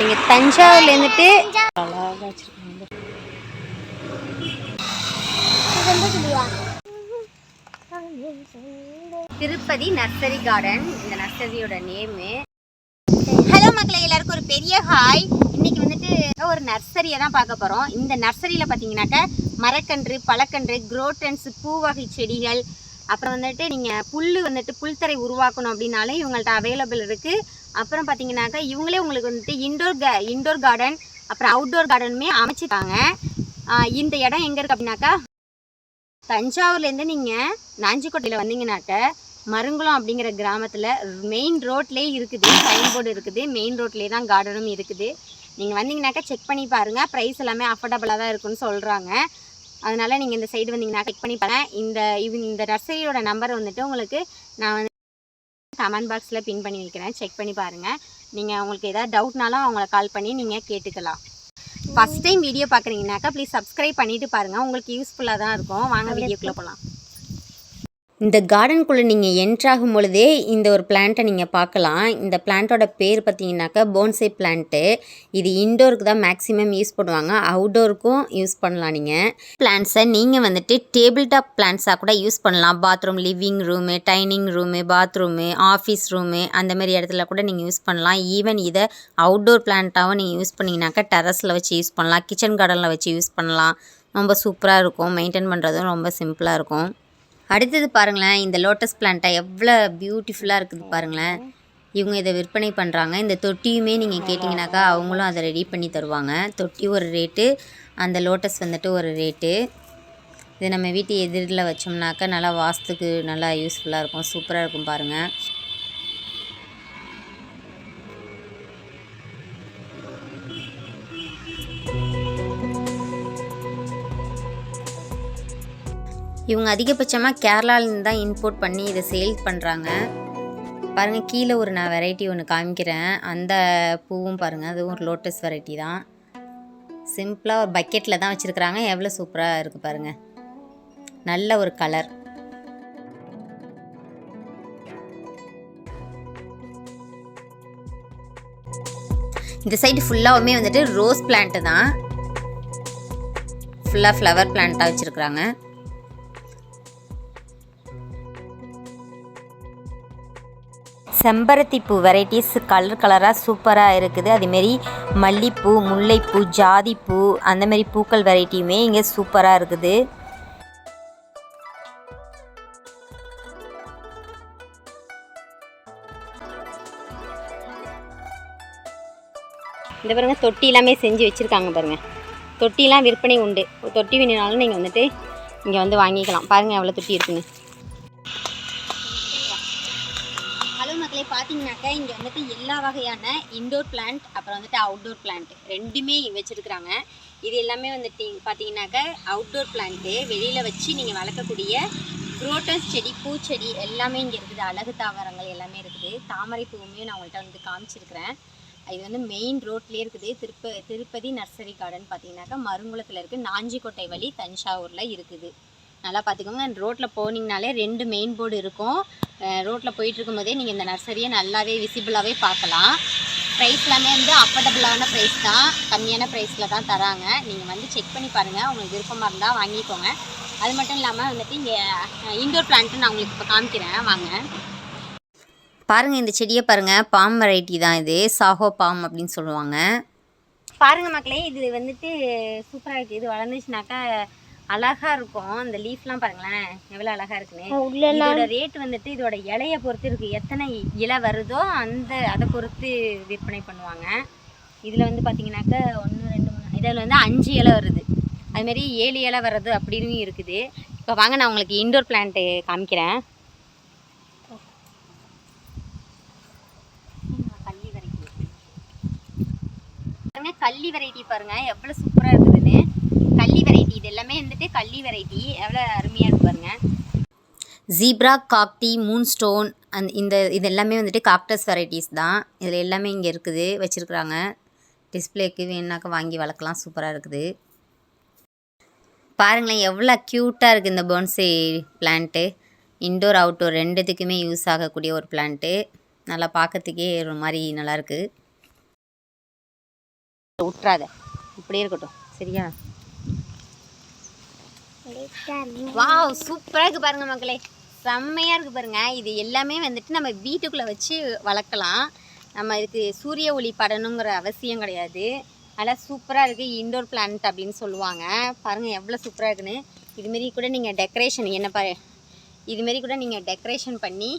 நீங்கள் தஞ்சாவூர்ல இருந்துட்டு அழகா வச்சிருக்காங்க திருப்பதி நர்சரி கார்டன் இந்த நர்சரியோட நேமு ஹலோ மக்களே எல்லாருக்கும் ஒரு பெரிய ஹாய் இன்னைக்கு வந்துட்டு ஒரு நர்சரியை தான் பார்க்க போகிறோம் இந்த நர்சரியில் பார்த்தீங்கன்னாக்க மரக்கன்று பழக்கன்று குரோட்டன்ஸ் பூ வகை செடிகள் அப்புறம் வந்துட்டு நீங்கள் புல் வந்துட்டு புல்தரை உருவாக்கணும் அப்படின்னாலே இவங்கள்ட்ட அவைலபிள் இருக்குது அப்புறம் பார்த்தீங்கன்னாக்கா இவங்களே உங்களுக்கு வந்துட்டு இன்டோர் க இன்டோர் கார்டன் அப்புறம் அவுட்டோர் கார்டனுமே அமைச்சிருக்காங்க. இந்த இடம் எங்கே இருக்குது அப்படின்னாக்கா தஞ்சாவூர்லேருந்து நீங்கள் நாஞ்சிக்கோட்டையில் வந்தீங்கன்னாக்க மருங்குளம் அப்படிங்கிற கிராமத்தில் மெயின் ரோட்லேயே இருக்குது. சைன் போர்டு இருக்குது. மெயின் ரோட்லேயே தான் கார்டனும் இருக்குது. நீங்கள் வந்தீங்கன்னாக்கா செக் பண்ணி பாருங்கள் ப்ரைஸ் எல்லாமே அஃபோர்டபுளாக தான் இருக்குன்னு சொல்கிறாங்க அதனால் நீங்கள் இந்த சைடு வந்தீங்கன்னா செக் பண்ணி இந்த இவ இந்த நர்சரியோட நம்பர் வந்துட்டு உங்களுக்கு நான் வந்து கமெண்ட் பாக்ஸில் பின் பண்ணி வைக்கிறேன். செக் பண்ணி பாருங்கள் நீங்கள் உங்களுக்கு ஏதாவது டவுட்னாலும் அவங்கள கால் பண்ணி நீங்கள் கேட்டுக்கலாம். ஃபஸ்ட் டைம் வீடியோ பார்க்குறீங்கனாக்கா ப்ளீஸ் சப்ஸ்கிரைப் பண்ணிட்டு பாருங்கள் உங்களுக்கு யூஸ்ஃபுல்லாக தான் இருக்கும். வாங்க வீடியோக்குள்ளே போகலாம் இந்த கார்டனுக்குள்ளே நீங்கள் என்ட்ராகும் பொழுதே இந்த ஒரு பிளான்ட்டை நீங்கள் பார்க்கலாம். இந்த பிளான்ட்டோட பேர் பார்த்தீங்கன்னாக்கா போன்சே பிளான்ட்டு இது இன்டோருக்கு தான் மேக்ஸிமம் யூஸ் பண்ணுவாங்க. அவுட்டோருக்கும் யூஸ் பண்ணலாம் நீங்கள் பிளான்ட்ஸை நீங்கள் வந்துட்டு டேபிள் டாப் பிளான்ட்ஸாக கூட யூஸ் பண்ணலாம். Bathroom living room dining room bathroom office room அந்த மாதிரி இடத்துல கூட நீங்கள் யூஸ் பண்ணலாம். ஈவன் இதை அவுட்டோர் பிளான்ட்டாகவும் நீங்கள் யூஸ் பண்ணிங்கனாக்கா டெரஸில் வச்சு யூஸ் பண்ணலாம். கிச்சன் கார்டனில் வச்சு யூஸ் பண்ணலாம். ரொம்ப சூப்பராக இருக்கும். மெயின்டைன் பண்ணுறதும் ரொம்ப சிம்பிளாக இருக்கும். அடுத்தது பாருங்களேன் இந்த லோட்டஸ் பிளான்ட்டை எவ்வளோ பியூட்டிஃபுல்லாக இருக்குது பாருங்களேன். இவங்க இதை விற்பனை பண்ணுறாங்க இந்த தொட்டியுமே நீங்கள் கேட்டிங்கனாக்கா அவங்களும் அதை ரெடி பண்ணி தருவாங்க. தொட்டி ஒரு ரேட்டு அந்த லோட்டஸ் வந்துட்டு ஒரு ரேட்டு இது நம்ம வீட்டு எதிரில் வச்சோம்னாக்கா நல்லா வாஸ்துக்கு நல்லா யூஸ்ஃபுல்லாக இருக்கும். சூப்பராக இருக்கும் பாருங்கள் இவங்க அதிகபட்சமாக கேரளாலேருந்து தான் இம்போர்ட் பண்ணி இதை சேல் பண்ணுறாங்க பாருங்கள் கீழே ஒரு நான் வெரைட்டி ஒன்று காமிக்கிறேன். அந்த பூவும் பாருங்கள் அதுவும் ஒரு லோட்டஸ் வெரைட்டி தான். சிம்பிளாக ஒரு பக்கெட்டில் தான் வச்சுருக்குறாங்க. எவ்வளோ சூப்பராக இருக்குது பாருங்கள் நல்ல ஒரு கலர் இந்த சைடு ஃபுல்லாகவுமே வந்துட்டு ரோஸ் பிளான்ட்டு தான். ஃபுல்லாக ஃப்ளவர் பிளான்ட்டாக வச்சுருக்குறாங்க. செம்பருத்தி பூ வெரைட்டிஸ் கலர் கலராக சூப்பராக இருக்குது. அதேமாரி மல்லிப்பூ முல்லைப்பூ ஜாதிப்பூ அந்தமாரி பூக்கள் வெரைட்டியுமே இங்கே சூப்பராக இருக்குது. இந்த பாருங்க தொட்டி எல்லாமே செஞ்சு வச்சுருக்காங்க பாருங்கள் தொட்டிலாம் விற்பனை உண்டு. தொட்டி வேணுனாலும் நீங்கள் வந்துட்டு இங்கே வந்து வாங்கிக்கலாம். பாருங்கள் எவ்வளோ தொட்டி இருக்குன்னு. மக்களே பார்த்தீங்கன்னாக்கா இங்கே வந்துட்டு எல்லா வகையான இன்டோர் பிளான்ட் அப்புறம் வந்துட்டு அவுட்டோர் பிளான்ட் ரெண்டுமே வச்சுருக்குறாங்க. இது எல்லாமே வந்துட்டு பார்த்தீங்கன்னாக்கா அவுட்டோர் பிளான்ட்டு வெளியில் வச்சு நீங்கள் வளர்க்கக்கூடிய குரோட்டஸ் செடி பூச்செடி எல்லாமே இங்கே இருக்குது. அழகு தாவரங்கள் எல்லாமே இருக்குது. தாமரை பூவுமே நான் உங்கள்கிட்ட வந்து காமிச்சிருக்கிறேன். இது வந்து மெயின் ரோட்லேயே இருக்குது. திருப்ப திருப்பதி நர்சரி கார்டன் பார்த்தீங்கன்னாக்கா மருங்குளத்தில் இருக்குது நாஞ்சிக்கோட்டை வழி தஞ்சாவூரில் இருக்குது. நல்லா பார்த்துக்கோங்க. ரோட்டில் போனீங்கனாலே ரெண்டு மெயின் போர்டு இருக்கும். ரோட்டில் போயிட்டு இருக்கும்போதே நீங்கள் இந்த நர்சரியை நல்லாவே விசிபிளாகவே பார்க்கலாம். ப்ரைஸ் எல்லாமே வந்து அஃபோர்டபுளான ப்ரைஸ் தான். கம்மியான ப்ரைஸில் தான் தராங்க. நீங்கள் வந்து செக் பண்ணி பாருங்கள் உங்களுக்கு விருப்பமாக இருந்தால் வாங்கிக்கோங்க. அது மட்டும் இல்லாமல் வந்துட்டு இங்கே இன்டோர் பிளான்ட்டு நான் உங்களுக்கு இப்போ காமிக்கிறேன். வாங்க. பாருங்கள் இந்த செடியை பாருங்கள் பாம் வெரைட்டி தான் இது. சாஹோ பாம் அப்படின்னு சொல்லுவாங்க. பாருங்கள் மக்களே இது வந்துட்டு சூப்பராக இருக்குது இது வளர்ந்துச்சுனாக்கா அழகாக இருக்கும். இந்த லீஃப்லாம் பாருங்களேன். எவ்வளோ அழகாக இருக்குன்னு. இதோட ரேட் வந்துட்டு இதோட இலைய பொறுத்து இருக்குது எத்தனை இலை வருதோ அந்த அதை பொறுத்து விற்பனை பண்ணுவாங்க. இதில் வந்து பார்த்தீங்கன்னாக்கா ஒன்று ரெண்டு மூணு இதில் வந்து அஞ்சு இலை வருது. அதுமாரி ஏழு இலை வர்றது அப்படின்னு இருக்குது. இப்போ வாங்க நான் உங்களுக்கு இன்டோர் பிளான்ட்டு காமிக்கிறேன். கள்ளி வெரைட்டி பாருங்க கள்ளி வெரைட்டி பாருங்க. எவ்வளோ சூப்பராக இருக்குதுன்னு. கள்ளி வெரைட்டி இது எல்லாமே வந்துட்டு கள்ளி வெரைட்டி எவ்வளோ அருமையாக இருக்கு பாருங்க. ஜீப்ரா காக்டி மூன் ஸ்டோன் அந் இந்த இது எல்லாமே வந்துட்டு காக்டஸ் வெரைட்டிஸ் தான். இதில் எல்லாமே இங்கே இருக்குது வச்சுருக்குறாங்க. டிஸ்பிளேக்கு வேணாக்க வாங்கி வளர்க்கலாம் சூப்பராக இருக்குது. பாருங்களேன் எவ்வளோ க்யூட்டாக இருக்குது இந்த போன்சே பிளான்ட்டு இன்டோர் அவுட்டோர் ரெண்டுத்துக்குமே யூஸ் ஆகக்கூடிய ஒரு பிளான்ட்டு நல்லா பார்க்கறதுக்கே ஒரு மாதிரி நல்லாயிருக்கு விட்றாத இப்படியே இருக்கட்டும். சரியா? வாவ் சூப்பராக இருக்குது பாருங்க மக்களே. செம்மையாக இருக்குது பாருங்க. இது எல்லாமே வந்துட்டு நம்ம வீட்டுக்குள்ளே வச்சு வளர்க்கலாம். நம்ம இதுக்கு சூரிய ஒளி படணுங்கிற அவசியம் கிடையாது. நல்லா சூப்பராக இருக்குது இண்டோர் பிளான்ட் அப்படின்னு சொல்லுவாங்க. பாருங்கள் எவ்வளோ சூப்பராக இருக்குன்னு. இதுமாரி கூட நீங்கள் டெக்கரேஷன் என்ன பாரு? இதுமாரி கூட நீங்கள் டெக்கரேஷன் பண்ணி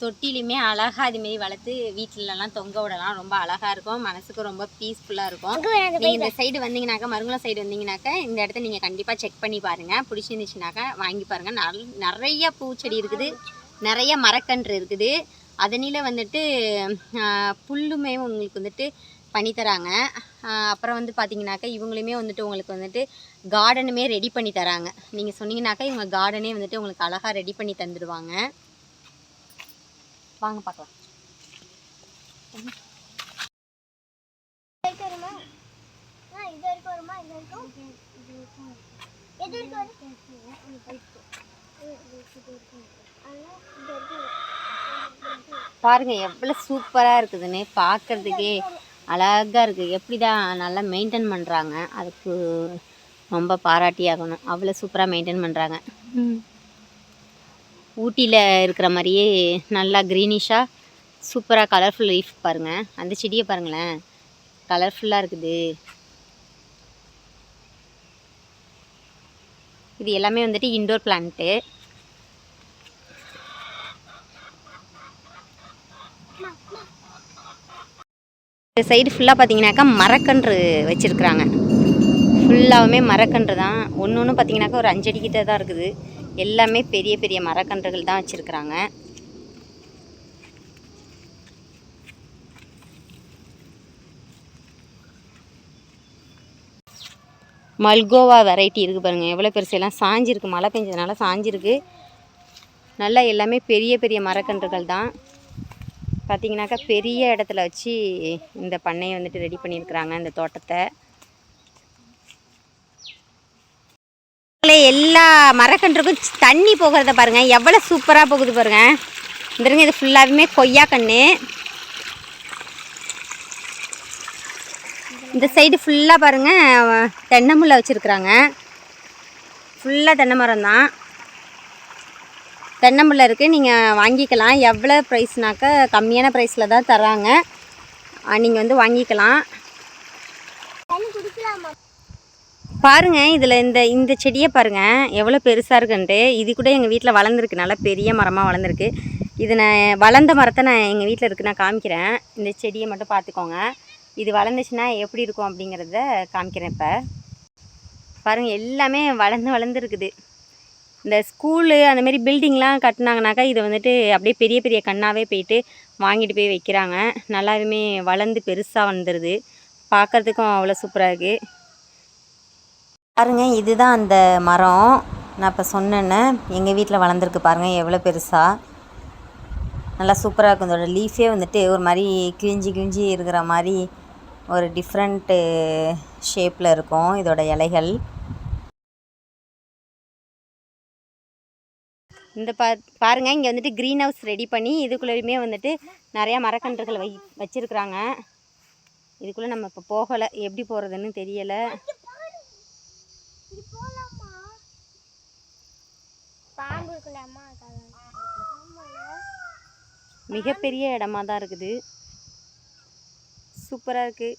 தொட்டிலையுமே அழகாக இதுமாரி வளர்த்து வீட்டிலலாம் தொங்க விடலாம். ரொம்ப அழகாக இருக்கும். மனசுக்கு ரொம்ப பீஸ்ஃபுல்லாக இருக்கும். நீங்கள் இந்த சைடு வந்தீங்கனாக்கா மருங்குளம் சைடு வந்தீங்கனாக்கா இந்த இடத்த நீங்கள் கண்டிப்பாக செக் பண்ணி பாருங்கள் பிடிச்சிருந்துச்சுனாக்கா வாங்கி பாருங்கள் நல் நிறைய பூச்செடி இருக்குது. நிறைய மரக்கன்று இருக்குது. அதனில வந்துட்டு புல்லுமே உங்களுக்கு வந்துட்டு பண்ணி தராங்க. ஆஹ், அப்புறம் வந்து பார்த்தீங்கன்னாக்கா இவங்களுமே வந்துட்டு உங்களுக்கு வந்துட்டு கார்டனுமே ரெடி பண்ணி தராங்க. நீங்கள் சொன்னீங்கன்னாக்கா இவங்க கார்டனே வந்துட்டு உங்களுக்கு அழகாக ரெடி பண்ணி தந்துடுவாங்க. வாங்க பார்க்கலாம் பாருங்க எவ்வளோ சூப்பராக இருக்குதுன்னு பார்க்கறதுக்கே அழகாக இருக்குது எப்படி தான் நல்லா மெயின்டைன் பண்ணுறாங்க அதுக்கு ரொம்ப பாராட்டி ஆகணும் அவ்வளோ சூப்பராக மெயின்டைன் பண்ணுறாங்க ஊட்டியில் இருக்கிற மாதிரியே நல்லா க்ரீனிஷாக சூப்பராக கலர்ஃபுல் லீஃப் பாருங்கள் அந்த செடியை பாருங்களேன். கலர்ஃபுல்லாக இருக்குது. இது எல்லாமே வந்துட்டு இன்டோர் பிளான்ட்டு இந்த சைடு ஃபுல்லாக பார்த்தீங்கன்னாக்கா மரக்கன்று வச்சுருக்குறாங்க. ஃபுல்லாகவுமே மரக்கன்று தான். ஒன்று ஒன்று பார்த்தீங்கன்னாக்கா ஒரு அஞ்சடிக்கிட்ட தான் இருக்குது. எல்லாமே பெரிய பெரிய மரக்கன்றுகள் தான் வச்சுருக்குறாங்க. மல்கோவா வெரைட்டி இருக்குது பாருங்கள் எவ்வளோ பெருசு? எல்லாம் சாஞ்சிருக்கு. மழை பெஞ்சதுனால சாஞ்சிருக்கு. நல்லா எல்லாமே பெரிய பெரிய மரக்கன்றுகள் தான். பார்த்திங்கனாக்கா பெரிய இடத்துல வச்சு இந்த பண்ணையை வந்துட்டு ரெடி பண்ணியிருக்கிறாங்க இந்த தோட்டத்தை. எல்லா மரக்கன்றுக்கும் தண்ணி போகிறத பாருங்கள் எவ்வளோ சூப்பராக போகுது பாருங்கள் வந்துருங்க இது ஃபுல்லாகவுமே கொய்யா கன்று இந்த சைடு ஃபுல்லாக பாருங்கள் அஹ், தென்னை முல்லை வச்சுருக்குறாங்க. ஃபுல்லாக தென்னை மரம் தான் தென்னை முல்லை இருக்குது நீங்கள் வாங்கிக்கலாம். எவ்வளோ ப்ரைஸ்னாக்கா கம்மியான ப்ரைஸில் தான் தராங்க. நீங்கள் வந்து வாங்கிக்கலாம். பாருங்கள் இதில் இந்த இந்த செடியை பாருங்க. எவ்வளோ பெருசாக இருக்குன்ட்டு. இது கூட எங்கள் வீட்டில் வளர்ந்துருக்கு. நல்லா பெரிய மரமாக வளர்ந்துருக்கு. இது நான் வளர்ந்த மரத்தை நான் எங்கள் வீட்டில் இருக்கு நான் காமிக்கிறேன். இந்த செடியை மட்டும் பார்த்துக்கோங்க. இது வளர்ந்துச்சுன்னா எப்படி இருக்கும் அப்படிங்கிறத காமிக்கிறேன் இப்போ. பாருங்கள் எல்லாமே வளர்ந்து வளர்ந்துருக்குது. இந்த ஸ்கூலு அந்தமாரி பில்டிங்லாம் கட்டினாங்கனாக்கா இதை வந்துட்டு அப்படியே பெரிய பெரிய கண்ணாகவே போயிட்டு வாங்கிட்டு போய் வைக்கிறாங்க. நல்லாவுமே வளர்ந்து பெருசாக வந்துடுது பார்க்கறதுக்கும் அவ்வளோ சூப்பராக இருக்குது பாருங்க இதுதான் அந்த மரம். நான் இப்போ சொன்னேன்னே எங்கள் வீட்டில் வளர்ந்துருக்கு பாருங்கள் எவ்வளோ பெருசாக நல்லா சூப்பராக இருக்கும். இதோட லீஃபே வந்துட்டு ஒரு மாதிரி கிழிஞ்சி கிழிஞ்சி இருக்கிற மாதிரி ஒரு டிஃப்ரெண்ட்டு ஷேப்பில் இருக்கும் இதோட இலைகள். இந்த பா பாருங்க இங்கே வந்துட்டு க்ரீன் ஹவுஸ் ரெடி பண்ணி இதுக்குள்ளேயுமே வந்துட்டு நிறையா மரக்கன்றுகள் வை வச்சுருக்குறாங்க. இதுக்குள்ளே நம்ம இப்போ போகலை. எப்படி போகிறதுன்னு தெரியலை. மிகப்பெரிய இடமா தான் இருக்குது. சூப்பராக இருக்குது